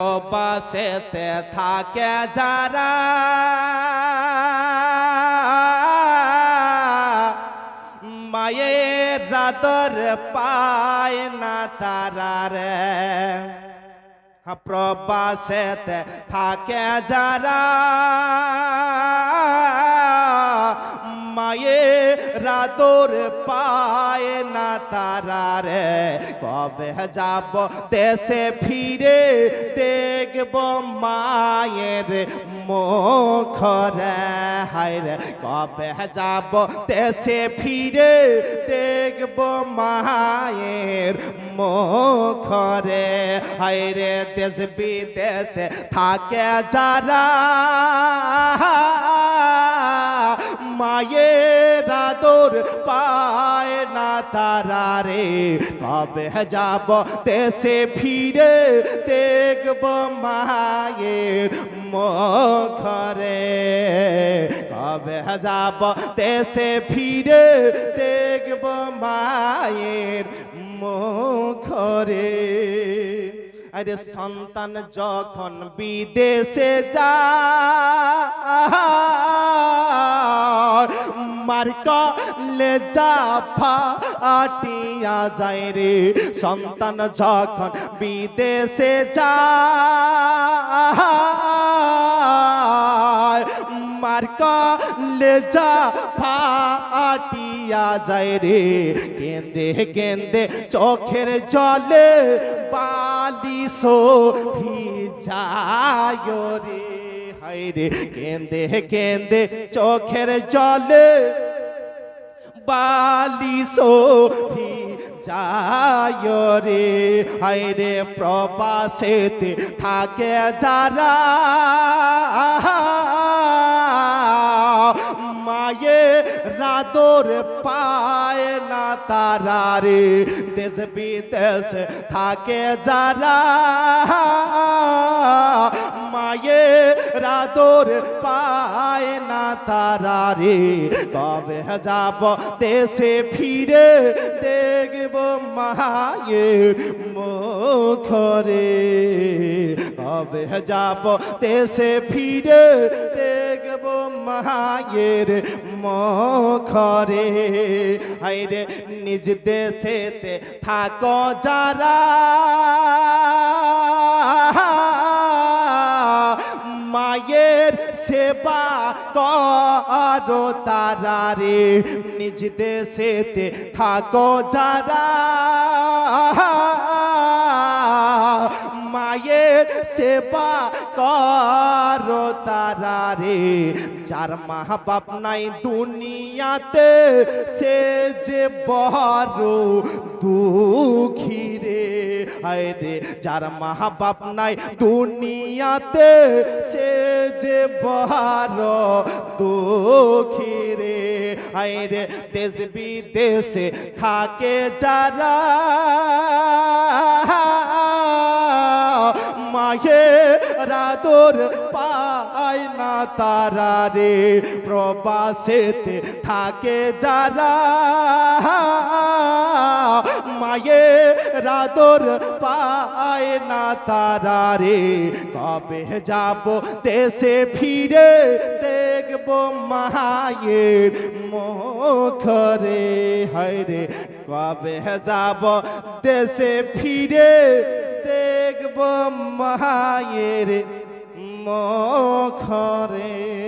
বাসেতে থাকে যারা মায়ের রাতর পায় না তারা রে। প্রবাসেতে থাকে যারা মায়ে রাদর পায় না তারা রে। কবে যাব দেশে ফিরে, দেখব মায়ের মুখরে হায় রে, কবে যাব দেশে ফিরে, দেখব মায়ের মুখ রে। হায় রে, দেশ বিদেশে থাকে যারা। মায়ের আদর পায় না তারা রে। কবে যাব দেশে ফিরে দেখব মায়ের মুখরে কবে যাব দেশে ফিরে দেখব মায়ের মুখরে আরে সন্তান যখন বিদেশে যায় মার কলে যা ফাটিয়া যায় রে। সন্তান যখন বিদেশে যায়, মার কলে যা ফাটিয়া যায় রে। কেন্দে কেন্দে চোখের জলে বালিশো ভিজায় রে। হায় রে কেন্দে কেন্দে চোখের জলে বালিশো ভিজায় রে। হায় রে, প্রবাসেতে থাকে যারা। মায়ে রাদর পায় না তারা রে। দেশ বিদেশ থাকে যারা। মায়ে রাদর পায় না তারা রে। কবে যাব দেশে ফিরে দেখব মায়ের মুখরে। কবে যাব দেশে ফিরে দেখব মায়ের মুখরে। হাইরে নিজ দেশেতে থাকো যারা। করো তারা রে, নিজ দেশেতে থাকো যারা। মায়ের সেবা করো তারা রে, যার মা বাপ নাই দুনিয়াতে, সে যে বড় দুঃখী রে। হায় রে, যার মা বাপ নাই দুনিয়াতে, সে যে বহার দুঃখী রে হায় রে দেশ বিদেশে থাকে যারা মায়ে রাদর পায় না তারা রে, প্রবাসেতে থাকে যারা। মায়ে রাদর পায় না তারা রে, কবে যাব দেশে ফিরে দেখব মায়ের মুখরে হায় রে, কবে যাব দেশে ফিরে দেখব মায়ের মখরে।